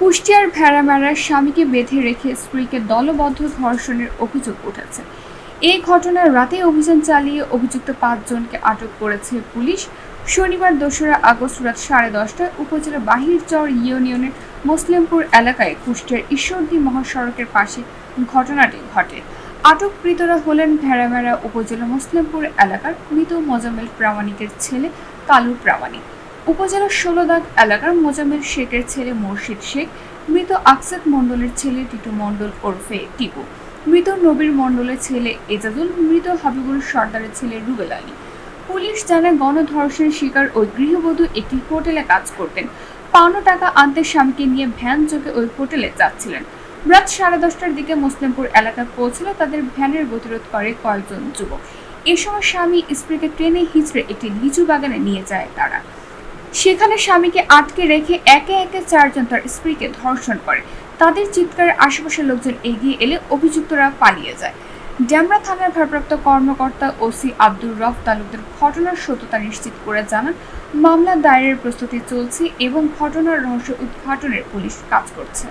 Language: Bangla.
কুষ্টিয়ার ভেড়ামারার স্বামীকে বেঁধে রেখে স্ত্রীকে দলবদ্ধ ধর্ষণের অভিযোগ উঠেছে। এই ঘটনার রাতে অভিযান চালিয়ে অভিযুক্ত পাঁচজনকে আটক করেছে পুলিশ। শনিবার দোসরা আগস্ট রাত সাড়ে দশটায় উপজেলা বাহিরচর ইউনিয়নের মুসলিমপুর এলাকায় কুষ্টিয়ার ঈশ্বরদী মহাসড়কের পাশে ঘটনাটি ঘটে। আটককৃতরা হলেন ভেড়ামেড়া উপজেলা মুসলিমপুর এলাকার মৃত মোজাম্মেল প্রামাণিকের ছেলে কালু প্রামাণিক। উপজেলার ষোলোদাগ এলাকার মোজাম্মেল শেখের ছেলে মুর্শিদ শেখ, মৃত আকসাদ মণ্ডলের ছেলে টিটু মণ্ডল ওরফে টিপু, মৃত নবীর মণ্ডলের ছেলে এজাজুল, মৃত হাবিবুল সর্দারের ছেলে রুবেল আলী। পুলিশ জানায়, গণধর্ষণের শিকার ওই গৃহবধূ একটি হোটেলে কাজ করতেন। পাওনা টাকা আনতে স্বামীকে নিয়ে ভ্যান যোগে ওই হোটেলে যাচ্ছিলেন। রাত সাড়ে দশটার দিকে মুসলিমপুর এলাকায় পৌঁছলে তাদের ভ্যানের গতিরোধ করে কয়েকজন যুবক। এ সময় স্বামী স্ত্রীকে ট্রেনে হিচড়ে একটি লিচু বাগানে নিয়ে যায় তারা। সেখানে স্বামীকে আটকে রেখে একে একে চারজন তার স্ত্রীকে ধর্ষণ করে। তাদের চিৎকারে আশেপাশের লোকজন এগিয়ে এলে অভিযুক্তরা পালিয়ে যায়। ড্যামরা থানার ভারপ্রাপ্ত কর্মকর্তা ওসি আব্দুর রফ তালুকদের ঘটনার সত্যতা নিশ্চিত করে জানান, মামলা দায়েরের প্রস্তুতি চলছে এবং ঘটনার রহস্য উদ্ঘাটনের পুলিশ কাজ করছে।